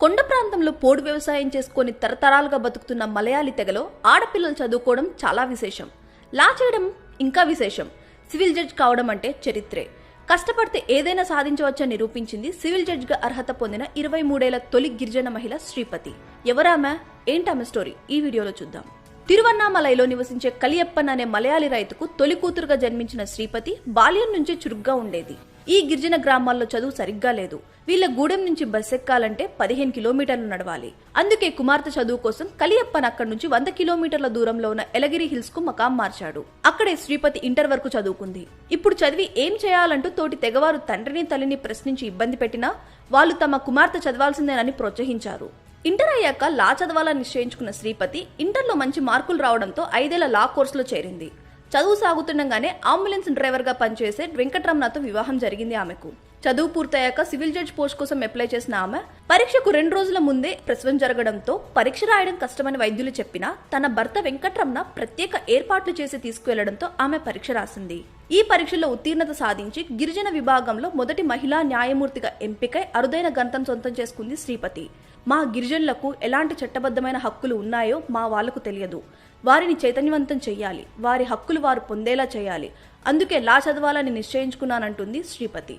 కొండ ప్రాంతంలో పోడు వ్యవసాయం చేసుకొని తరతరాలుగా బతుకుతున్న మలయాళీ తెగలో ఆడపిల్లలు చదువుకోవడం చాలా విశేషం. లా చేయడం ఇంకా విశేషం. సివిల్ జడ్జ్ కావడం అంటే చరిత్రే. కష్టపడితే ఏదైనా సాధించవచ్చని నిరూపించింది సివిల్ జడ్జ్గా అర్హత పొందిన ఇరవై మూడేళ్ళ తొలి గిరిజన మహిళ శ్రీపతి. ఎవరామె? ఏంటామె స్టోరీ? ఈ వీడియోలో చూద్దాం. తిరువన్నామలైలో నివసించే కలియప్పన్ అనే మలయాళీ రైతుకు తొలి కూతురుగా జన్మించిన శ్రీపతి బాల్యం నుంచే చురుగ్గా ఉండేది. ఈ గిరిజన గ్రామాల్లో చదువు సరిగ్గా లేదు. వీళ్ళ గూడెం నుంచి బస్ ఎక్కాలంటే పదిహేను కిలోమీటర్లు నడవాలి. అందుకే కుమార్తె చదువు కోసం కలియప్పన్ అక్కడి నుంచి వంద కిలోమీటర్ల దూరంలో ఉన్న ఎలగిరి హిల్స్కు మకాం మార్చాడు. అక్కడే శ్రీపతి ఇంటర్ వరకు చదువుకుంది. ఇప్పుడు చదివి ఏం చేయాలంటూ తోటి తెగవారు తండ్రిని తల్లిని ప్రశ్నించి ఇబ్బంది పెట్టినా వాళ్ళు తమ కుమార్తె చదవాల్సిందేనని ప్రోత్సహించారు. ఇంటర్ అయ్యాక లా చదవాలని నిశ్చయించుకున్న శ్రీపతి ఇంటర్లో మంచి మార్కులు రావడంతో ఐదేళ్ళ లా కోర్సులో చేరింది. చదువు సాగుతుండగానే అంబులెన్స్ డ్రైవర్గా పనిచేసే వెంకటరమణతో వివాహం జరిగింది ఆమెకు. చదువు పూర్తయ్యాక సివిల్ జడ్జ్ పోస్ట్ కోసం అప్లై చేసిన ఆమె పరీక్షకు రెండు రోజుల ముందే ప్రసవం జరగడంతో పరీక్ష రాయడం కష్టమని వైద్యులు చెప్పినా తన భర్త వెంకట్రమణ ప్రత్యేక ఏర్పాట్లు చేసి తీసుకువెళ్ళడంతో ఆమె పరీక్ష రాసింది. ఈ పరీక్షలో ఉత్తీర్ణత సాధించి గిరిజన విభాగంలో మొదటి మహిళా న్యాయమూర్తిగా ఎంపికై అరుదైన గంతం సొంతం చేసుకుంది శ్రీపతి. మా గిరిజనులకు ఎలాంటి చట్టబద్ధమైన హక్కులు ఉన్నాయో మా వాళ్ళకు తెలియదు. వారిని చైతన్యవంతం చేయాలి వారి హక్కులు వారు పొందేలా చేయాలి అందుకే లా చదవాలని నిశ్చయించుకున్నానంటుంది శ్రీపతి.